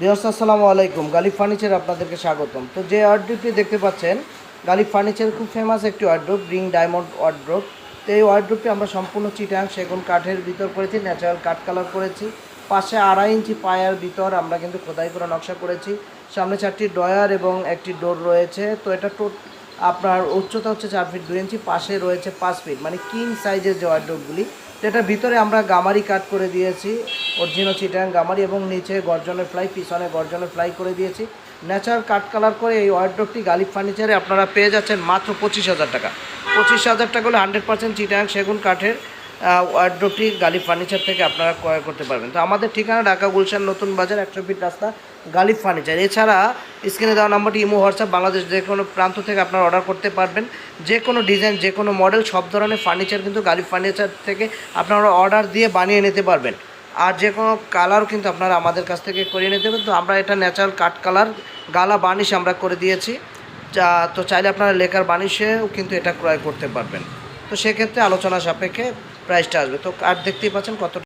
বিয়স আসসালামু আলাইকুম। গালিব ফার্নিচার আপনাদেরকে স্বাগতম। তো যে ওয়ার্ড্রোপটি দেখতে পাচ্ছেন, গালিব ফার্নিচার খুব ফেমাস একটি ওয়ার্ড্রোপ রিং ডায়মন্ড ওয়ার্ড্রোপ তো এই ওয়ার্ড্রোপটি আমরা সম্পূর্ণ চিটাং, সেগুন, কাঠের ভিতর করেছি ন্যাচারাল কাঠ কালার করেছি। পাশে আড়াই ইঞ্চি পায়ার ভিতর আমরা কিন্তু খোদাই করে নকশা করেছি। সামনে চারটি ডয়ার এবং একটি ডোর রয়েছে। তো এটা টোট আপনার উচ্চতা হচ্ছে চার ফিট দুই ইঞ্চি, পাশে রয়েছে পাঁচ ফিট মানে কিং সাইজের যে ওয়ার্ড্রোপগুলি এটার ভিতরে আমরা গামারি কাট করে দিয়েছি অরিজিনাল চিটাং গামারি এবং নিচে গর্জনের ফ্লাই পিছনে গর্জনের ফ্লাই করে দিয়েছি। ন্যাচারাল কাট কালার করে এই ওয়ার্ড্রোপটি গালিব ফার্নিচারে আপনারা পেয়ে যাচ্ছেন মাত্র পঁচিশ হাজার টাকা। পঁচিশ হাজার টাকা হলে হান্ড্রেড পার্সেন্ট চিটাং সেগুন কাঠের ওয়ার্ড্রোপটি গালিব ফার্নিচার থেকে আপনারা ক্রয় করতে পারবেন। তো আমাদের ঠিকানা ঢাকা গুলশান নতুন বাজার, একশো ফিট রাস্তা গালিব ফার্নিচার এছাড়া স্ক্রিনে দেওয়া নাম্বারটি ইমো, হোয়াটসঅ্যাপ, বাংলাদেশ যে কোনো প্রান্ত থেকে আপনারা অর্ডার করতে পারবেন। যে কোনো ডিজাইন যে কোনো মডেল সব ধরনের ফার্নিচার কিন্তু গালিব ফার্নিচার থেকে আপনারা অর্ডার দিয়ে বানিয়ে নিতে পারবেন। আর যে কোনো কালার কিন্তু আপনারা আমাদের কাছ থেকে করিয়ে নিতে পারবেন। তো আমরা এটা ন্যাচারাল কাট কালার গালা বানিশ আমরা করে দিয়েছি। যা, তো চাইলে আপনারা লেকার বানিশেও কিন্তু এটা ক্রয় করতে পারবেন। তো সেক্ষেত্রে আলোচনা সাপেক্ষে প্রাইসটা আসবে। তো আর দেখতেই পাচ্ছেন কত